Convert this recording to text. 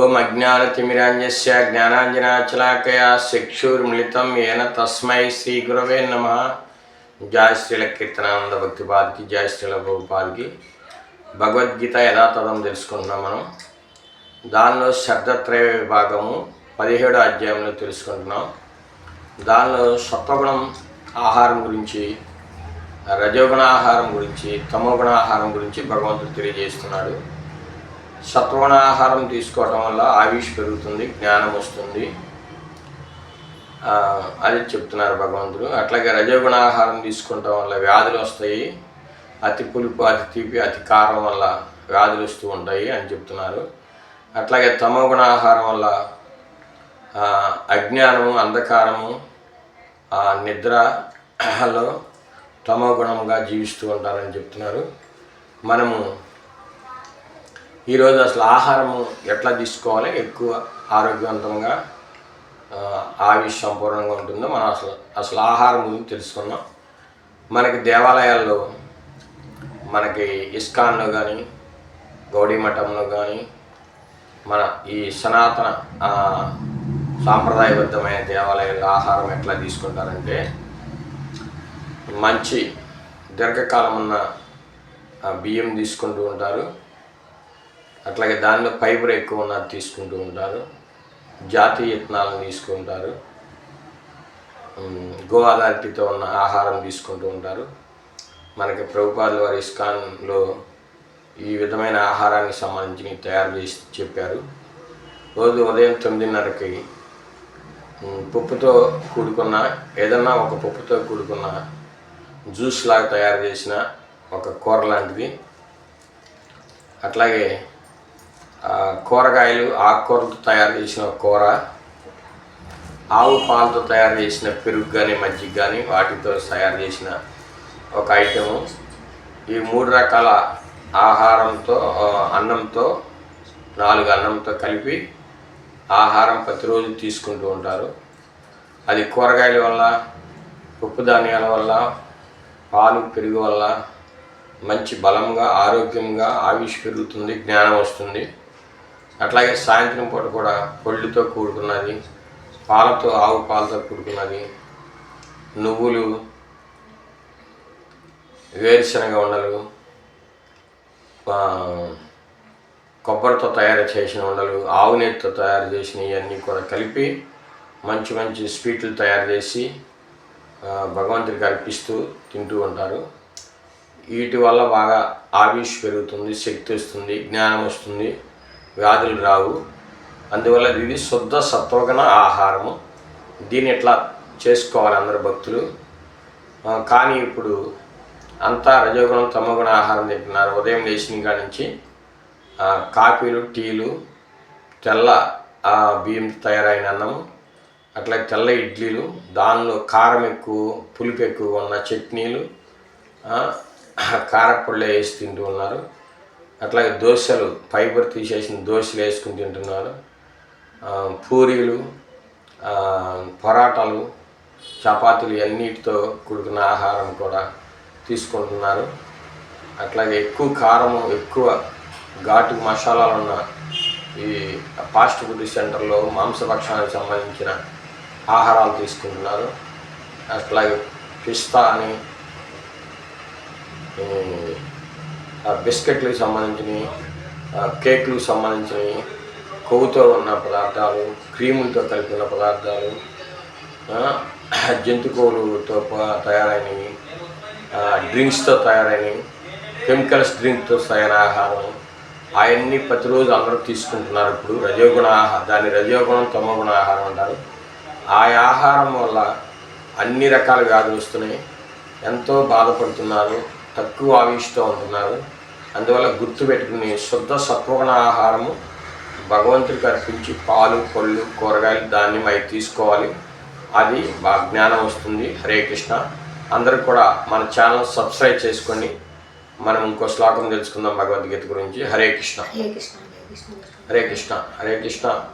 ఓం అజ్ఞానతిమిరాంజస్య జ్ఞానాంజనాచలాకయా శిక్షుర్మిళితం ఏన తస్మై శ్రీ గురవే నమ జాయశ్రీల కీర్తనానంద భక్తి పాదికి జాయశ్రీల భూపాదికి ప్రభుపాదికి భగవద్గీత యథాతథం తెలుసుకుంటున్నాం మనం। దానిలో శబ్దత్రయ విభాగము పదిహేడు అధ్యాయంలో తెలుసుకుంటున్నాం। దానిలో సత్వగుణం ఆహారం గురించి రజోగుణ ఆహారం గురించి తమోగుణ ఆహారం గురించి భగవంతుడు తెలియజేస్తున్నాడు। సత్వగుణ ఆహారం తీసుకోవడం వల్ల ఆయుష్ పెరుగుతుంది జ్ఞానం వస్తుంది. అది చెప్తున్నారు భగవంతుడు. అట్లాగే రజోగుణ ఆహారం తీసుకోవటం వల్ల వ్యాధులు వస్తాయి. అతి పులుపు అతి తీపి అతి కారం వల్ల వ్యాధులు వస్తూ ఉంటాయి అని చెప్తున్నారు. అట్లాగే తమోగుణ ఆహారం వల్ల అజ్ఞానము అంధకారము ఆ, నిద్రలో తమో జీవిస్తూ ఉంటారని చెప్తున్నారు. మనము ఈరోజు అసలు ఆహారము ఎట్లా తీసుకోవాలి? ఎక్కువ ఆరోగ్యవంతంగా ఆయుష్ సంపూర్ణంగా ఉంటుందో మనం అసలు అసలు ఆహారం గురించి తెలుసుకున్నాం మనకి దేవాలయాల్లో మనకి ఇస్కాన్లో కానీ గౌడీ మఠంలో కానీ మన ఈ సనాతన సాంప్రదాయబద్ధమైన దేవాలయాల్లో ఆహారం ఎట్లా తీసుకుంటారంటే మంచి దీర్ఘకాలం ఉన్న బియ్యం తీసుకుంటూ ఉంటారు. అట్లాగే దానిలో ఫైబర్ ఎక్కువ ఉన్నది తీసుకుంటూ ఉంటారు. జాతీయ యత్నాలను తీసుకుంటారు. గో అథారిటీతో ఉన్న ఆహారం తీసుకుంటూ ఉంటారు. మనకి ప్రభుపాదుల వారి ఇస్కాన్లో ఈ విధమైన ఆహారానికి సంబంధించి తయారు చేసి చెప్పారు. రోజు ఉదయం తొమ్మిదిన్నరకి పప్పుతో కూడుకున్న ఏదన్నా ఒక పప్పుతో కూడుకున్న జ్యూస్ లాగా తయారు చేసిన ఒక కూర లాంటిది. అట్లాగే కూరగాయలు ఆకుకూరలతో తయారు చేసిన కూర ఆవు పాలతో తయారు చేసిన పెరుగు కానీ మజ్జిగ కానీ వాటితో తయారు చేసిన ఒక ఐటెము ఈ మూడు రకాల ఆహారంతో అన్నంతో నాలుగు అన్నంతో కలిపి ఆహారం ప్రతిరోజు తీసుకుంటూ ఉంటారు. అది కూరగాయల వల్ల ఉప్పు ధాన్యాల వల్ల పాలు పెరుగు వల్ల మంచి బలంగా ఆరోగ్యంగా ఆవిష్ పెరుగుతుంది జ్ఞానం వస్తుంది. అట్లాగే సాయంత్రం పూట కూడా పొళ్ళుతో కూడుకున్నది పాలతో ఆవు పాలతో కూడుకున్నది నువ్వులు వేరుశనగ ఉండలు కొబ్బరితో తయారు చేసిన ఉండలు ఆవు నెయ్యితో తయారు చేసిన ఇవన్నీ కూడా కలిపి మంచి మంచి స్వీట్లు తయారు చేసి భగవంతుడికి అర్పిస్తూ తింటూ ఉంటారు. వీటి వల్ల బాగా ఆయుష్ పెరుగుతుంది శక్తి వస్తుంది జ్ఞానం వస్తుంది. వ్యాధులు రావు. అందువల్ల ఇది శుద్ధ సత్వగుణ ఆహారము. దీన్ని ఎట్లా చేసుకోవాలి అందరు భక్తులు? కానీ ఇప్పుడు అంతా రజోగుణం తమగుణ ఆహారం తింటున్నారు. ఉదయం లేచిన కాడ నుంచి కాఫీలు టీలు తెల్ల ఆ, బియ్యం తయారైన అన్నము అట్లా తెల్ల ఇడ్లీలు దానిలో కారం ఎక్కువ పులుపు ఎక్కువ ఉన్న చట్నీలు ఆ, కారపళ్ళు వేసి తింటూ ఉన్నారు. అట్లాగే దోశలు ఫైబర్ తీసేసిన దోశలు వేసుకుని తింటున్నారు. పూరీలు పొరాటాలు చపాతీలు అన్నిటితో కూడుకున్న ఆహారం కూడా తీసుకుంటున్నారు. అట్లాగే ఎక్కువ కారము ఎక్కువ ఘాటు మసాలాలు ఉన్న ఈ ఫాస్ట్ ఫుడ్ సెంటర్లో మాంసభక్షానికి సంబంధించిన ఆహారాలు తీసుకుంటున్నారు. అట్లాగే పిస్తా అని బిస్కెట్లకు సంబంధించినవి ఆ కేకులకు సంబంధించినవి కొవ్వుతో ఉన్న పదార్థాలు క్రీములతో కలిపి ఉన్న పదార్థాలు జంతుకోలుతో జంతు తయారైనవి డ్రింక్స్తో తయారైనవి కెమికల్స్ డ్రింక్తో తయారైన ఆహారం అవన్నీ ప్రతిరోజు అందరూ తీసుకుంటున్నారు ఇప్పుడు రజోగుణ ఆహారం దాన్ని రజోగుణం తమగుణ ఆహారం అంటారు. ఆ ఆహారం వల్ల అన్ని రకాల వ్యాధులు వస్తున్నాయి. ఎంతో బాధపడుతున్నారు. తక్కువ ఆవిష్తో ఉంటున్నారు. అందువల్ల గుర్తుపెట్టుకుని శుద్ధ సత్వగుణ ఆహారము భగవంతుడికి అర్పించి పాలు పళ్ళు కూరగాయలు ధాన్యం అవి తీసుకోవాలి. అది బాగా జ్ఞానం వస్తుంది. హరే కృష్ణ. అందరూ కూడా మన ఛానల్ సబ్స్క్రైబ్ చేసుకోండి మనం ఇంకో శ్లోకం తెలుసుకుందాం భగవద్గీత గురించి. హరే కృష్ణ. హరే కృష్ణ. హరే కృష్ణ. హరే కృష్ణ.